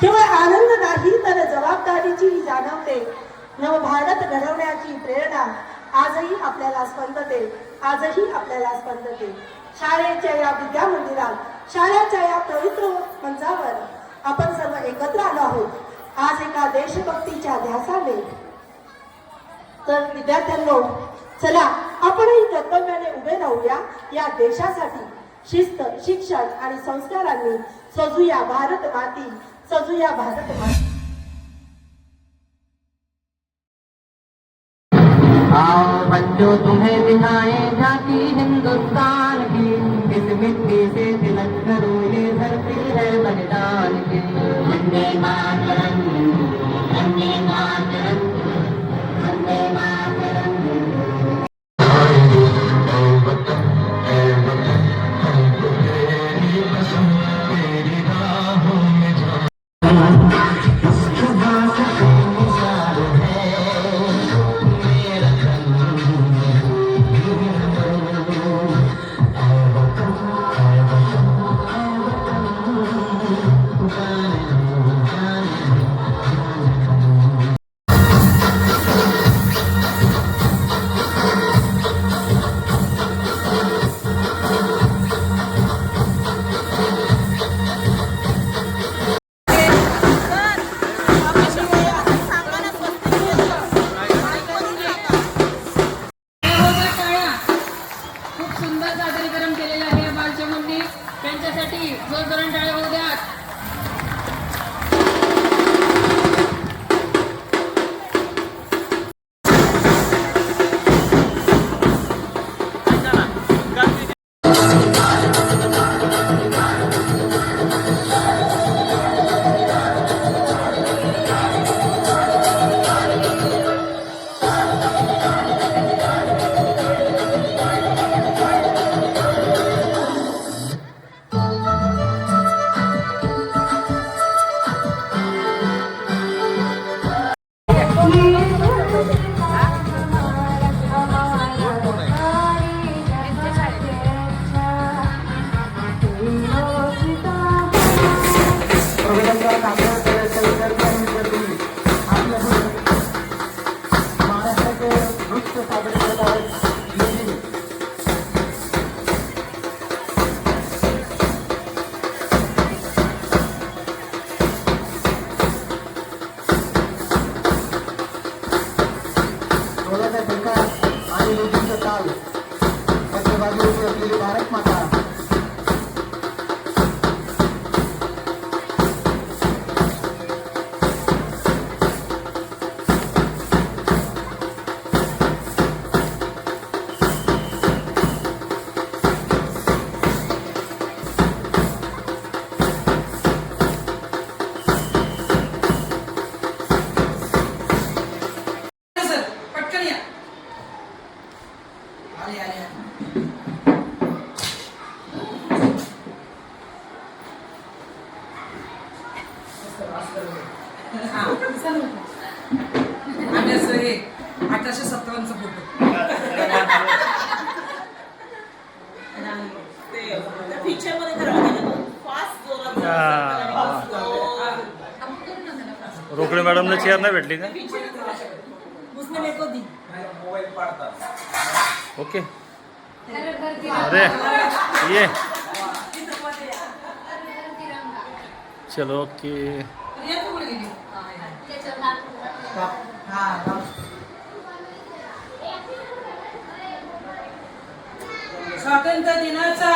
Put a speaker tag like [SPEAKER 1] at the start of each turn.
[SPEAKER 1] केवळ आनंद नाही तर जबाबदारीची जाणवते. नवभारत घडवण्याची प्रेरणा आजही आपल्याला स्पंदते. आजही आपल्याला स्पंदते. शाळेच्या या विद्या मंदिरात शाळेच्या या पवित्र मंचावर आपण सर्व एकत्र आलो आहोत. आज एका देशभक्तीच्या ध्यासाने. तर विद्यार्थ्यांनो चला आपणही कर्तव्याने उभे राहूया. या देशासाठी शिस्त शिक्षण आणि संस्कारांनी सजूया भारत माती. सजूया भारत माती
[SPEAKER 2] आओ बच्चों तुम्हें दिखाएं झांकी हिंदुस्तान की। इस मिट्टी से तिलक करो ये धरती है बलिदान की।
[SPEAKER 3] सादरीकरण केलेलं आहे. बालचमंदी त्यांच्यासाठी जोरदार टाळ्या होऊ द्या
[SPEAKER 2] आणि लेझिमचा ताल. मध्यभागी असलेली भारत माता.
[SPEAKER 4] आम्ही असं हे अठराशे सत्तावन्नचा फोटो
[SPEAKER 5] रोकडे मॅडमला चेअर नाही भेटली का ओके अरे ये. चलो ओके.
[SPEAKER 4] स्वातंत्र्य दिनाचा.